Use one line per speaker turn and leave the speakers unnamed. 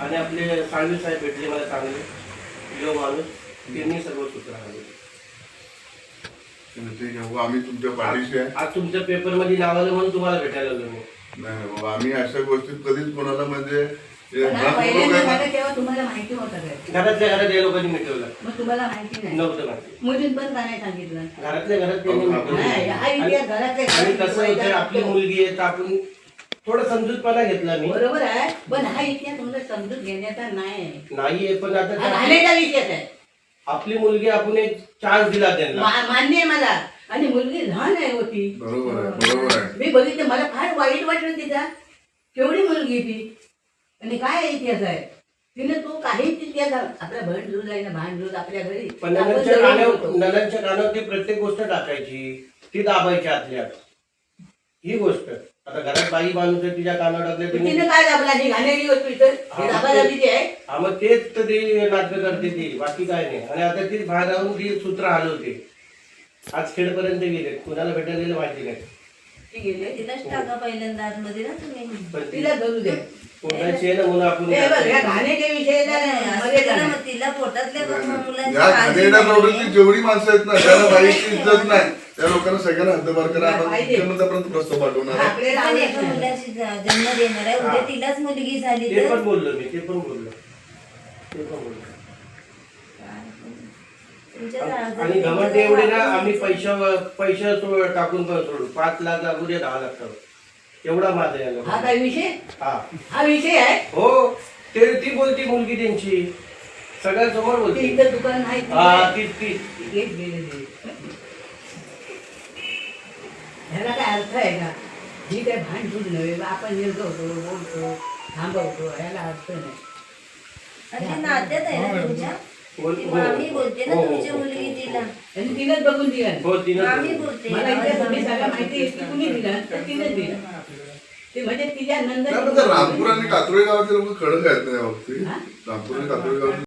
आणि आपले सांगवी साहेब भेटले मला चांगले. जो माणूस त्यांनी सर्व सूत्र
ठीक आहे आम्ही तुमच्या पाठीशी आहे.
आज तुमच्या पेपरमध्ये नाव आलं म्हणून तुम्हाला भेटायला आलो मी.
नाही नाही बाबा आम्ही अशा गोष्टीत कधीच कोणाला म्हणजे हे
पण
भ्रम
पहिल्यांदा
करू नका.
झालं तेव्हा तुम्हाला माहिती होतं काय
घरातल्या घरात या लोकांनी मिटवलं.
मग तुम्हाला माहिती नाही.
नव्हतं माहिती.
मुलीत पण का नाही सांगितलं.
घरातल्या घरात त्यांनी
नाही, हा इतिहास घरातल्या
मिटवलं आणि
घरात
कसं होतं
मिटवायचा
आपली. मुलगी आहे तर आपण थोडा समजूतपणा घेतला मी.
बरोबर आहे पण हा इतिहास तुमचा समजून घेण्याचा नाही.
नाहीये पण आता
हा
त्या-
विषय आहे.
आपली मुलगी आपण एक चान्स दिला त्यांना.
मा- मान्य आहे मला. आणि मुलगी लहान आहे होती.
बरोबर आहे बरोबर आहे.
मी बघितलं मला फार वाईट वाटलं तिचा केवढी मुलगी ती. आणि काय इतिहास आहे? तिने तो काहीच इतिहास आपल्या बहीण दूध आहे ना भान दूध आपल्या घरी.
पण
आपण
ननंदच्या
जवळ
कानावर
होतो.
ननंदच्या कानावर ती प्रत्येक गोष्ट टाकायची. ती दाबायची आतल्या ही गोष्ट. आता घरात बाई माणूस आहे तिच्या कानावर टाकले
तिने काय दाबला? ही घाणेरी होती तर
हा,
दाबाला तिची आहे.
हा मग तेच तर ते नाटक करते ती बाकी काय नाही. आणि आता ती बाहेर राहून ती सूत्र हलवते आज खेडपर्यंत गेले. कुणाला भेटायला गेले माहिती नाही.
ती गेली.
तिलाच टाका पहिल्यांदा आतमध्ये ना तुम्ही.
पण ती
तिला धरू दे
कोणाची आहे ना म्हणून आपण
हे बघ या घाण्याच्या विषयाला मध्ये
असं
जाणार.
मग. तिला पोटातल्या मुलांची
या
काळजी
घाणेरड्या
नाही.
प्रवृत्ती जेवढी माणसं आहेत ना त्याला बाईची इज्जत नाही. त्या लोकांना सगळ्यांना हद्दपार करा आपण. मुख्यमंत्र्यापर्यंत प्रस्ताव पाठवणार आहे.
एका. मुलाची ज- जन्म देणार आहे. उद्या तिलाच मुलगी झाली
ते
तर?
पण बोललो मी ते पण बोललो. ते पण बोललो.
तुमच्या
आणि घमंड एवढे ना आम्ही पैशा पैसे टाकून पण सोडू. पाच लाख लागू दे दहा लाख टाकू. एवढा माझा
हा
लोकांना.
काय विषय?
हा.
हा विषय आहे?
हो. ते ती बोलती मुलगी त्यांची. सगळ्यांसमोर बोलती.
इथं दुकान आहे.
हा तीच तीच
गेलेली ह्याला काय अर्थ आहे का ही काय भांड दूध नव्हे आपण निर्गवतो बोलतो थांबवतो ह्याला अर्थ नाही.
आणि ते नात्यात आहे ना तुमच्या?
बोल-
ती. मामी बोलते ना
हो, हो,
तुमची
हो.
मुलगी तिला.
आणि तिनंच बघून दिला.
हो तिनं
मामी बोलते.
मला इथे तुम्ही सगळं माहिती आहे की कुणी दिला तर तिनंच दिला. ते म्हणजे तिच्या नंतर
रामपूर आणि कातोळी गावातील लोक खडक आहेत ना या बाबतीत
हा?
रामपूर आणि कातोळी गावातील